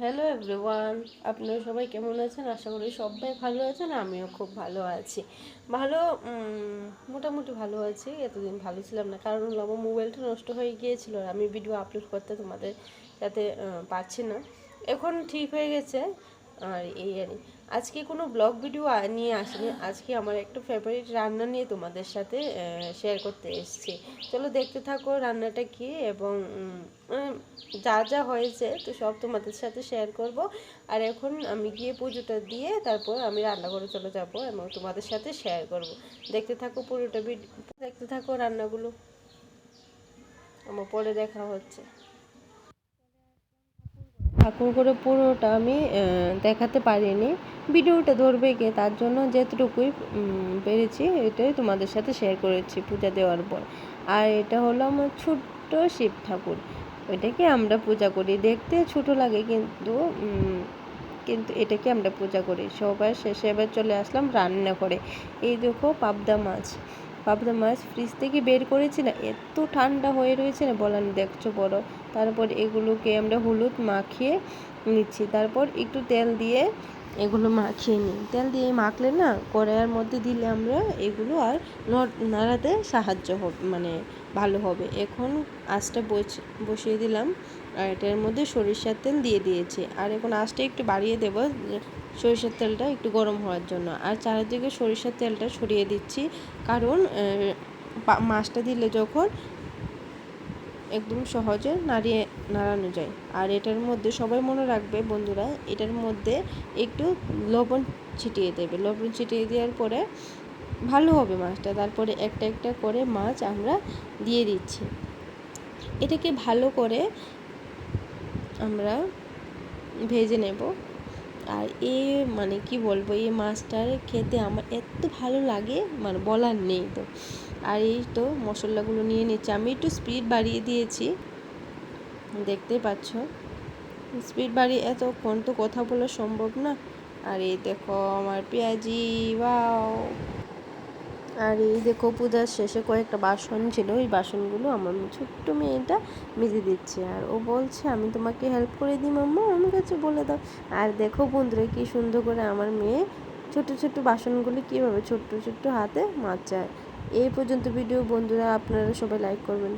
Hello everyone আপনারা সবাই কেমন আছেন? আশা করি সবাই ভালো আছেন, আমিও খুব ভালো আছি। ভালো মোটামুটি ভালো আছি, এতদিন ভালো ছিলাম না। কারণ আমার মোবাইলটা নষ্ট হয়ে গিয়েছিল আর আমি ভিডিও আপলোড করতে তোমাদের যাতে পারছি না। এখন ঠিক হয়ে গেছে, আর এই আর। আজকে কোনো ব্লগ ভিডিও নিয়ে আসিনি। আজকে আমার একটা ফেভারিট রান্না নিয়ে তোমাদের সাথে শেয়ার করতে এসেছি। চলো দেখতে থাকো রান্নাটা কি এবং যা যা হয়েছে, তো সব তোমাদের সাথে শেয়ার করব। আর এখন আমি গিয়ে পুজোটা দিয়ে তারপর আমি রান্নাঘরে চলে যাব এবং তোমাদের সাথে শেয়ার করব। দেখতে থাকো পুরোটা ভিডিও দেখতে থাকো রান্নাগুলো। আমার পরে দেখা হচ্ছে। ঠাকুর করে পুরোটা আমি দেখাতে পারিনি। ভিডিওটা ধরবে কে, তার জন্য যেটুকুই পেরেছি, এটাই তোমাদের সাথে শেয়ার করেছি পূজা দেওয়ার পর। আর এটা হলো আমার ছোট্ট শিব ঠাকুর। ওইটাকে আমরা পূজা করি। দেখতে ছোট লাগে কিন্তু কিন্তু এটাকে আমরা পূজা করি। সবার শেষে এবার চলে আসলাম রান্না করে এই দেখো পাবদা মাছ। পাবদা মাছ ফ্রিজ থেকে বের করেছি না, এত ঠান্ডা হয়ে রয়েছে না বলার দেখছ বড়। তারপর এগুলোকে আমরা হলুদ মাখিয়ে নিচ্ছি। তারপর একটু তেল দিয়ে এগুলো মাখিয়ে নিই। তেল দিয়ে মাখলে না কড়াইয়ের মধ্যে দিলে আমরা এগুলো আর নাড়াতে সাহায্য হবে মানে ভালো হবে। এখন আঁচটা বস- বসিয়ে দিলাম আর এটার মধ্যে সরিষার তেল দিয়ে দিয়েছি। আর এখন আঁচটা একটু বাড়িয়ে দেবো সরিষার তেলটা একটু গরম হওয়ার জন্য। আর চারিদিকে সরিষার তেলটা ছড়িয়ে দিচ্ছি। কারণ মাছটা দিলে যখন একদম সহজে নাড়িয়ে নাড়ানো যায়। আর এটার মধ্যে সবাই মনে রাখবে বন্ধুরা, এটার মধ্যে একটু লবণ ছিটিয়ে দেবে। লবণ ছিটিয়ে দেওয়ার পরে ভালো হবে মাছটা। তারপরে একটা একটা করে মাছ আমরা দিয়ে দিচ্ছি। এটাকে ভালো করে আমরা ভেজে নেব। আর এ মানে কি বলব এই মাছটার খেতে আমার এত ভালো লাগে মানে বলার নেই তো। আর এই তো মশলাগুলো নিয়ে নিচ্ছি। আমি একটু স্পিড বাড়িয়ে দিয়েছি, দেখতে পাচ্ছ? স্পিড বাড়িয়ে, এতক্ষণ তো কথা বলা সম্ভব না। আর এই দেখো আমার পেঁয়াজি বাও আর এই দেখো পূজার শেষে কয়েকটা বাসন ছিল, ওই বাসনগুলো আমার ছোট্ট মেয়েটা মেজে দিচ্ছে। আর ও বলছে, আমি তোমাকে হেল্প করে দিই মাম্মা আমার কাছে বলে দাও। আর দেখো বন্ধুরা, কি সুন্দর করে আমার মেয়ে ছোট ছোট বাসনগুলো কীভাবে ছোট্ট ছোট্ট হাতে মাচায় এই পর্যন্ত ভিডিও বন্ধুরা, আপনারা সবাই লাইক করবেন।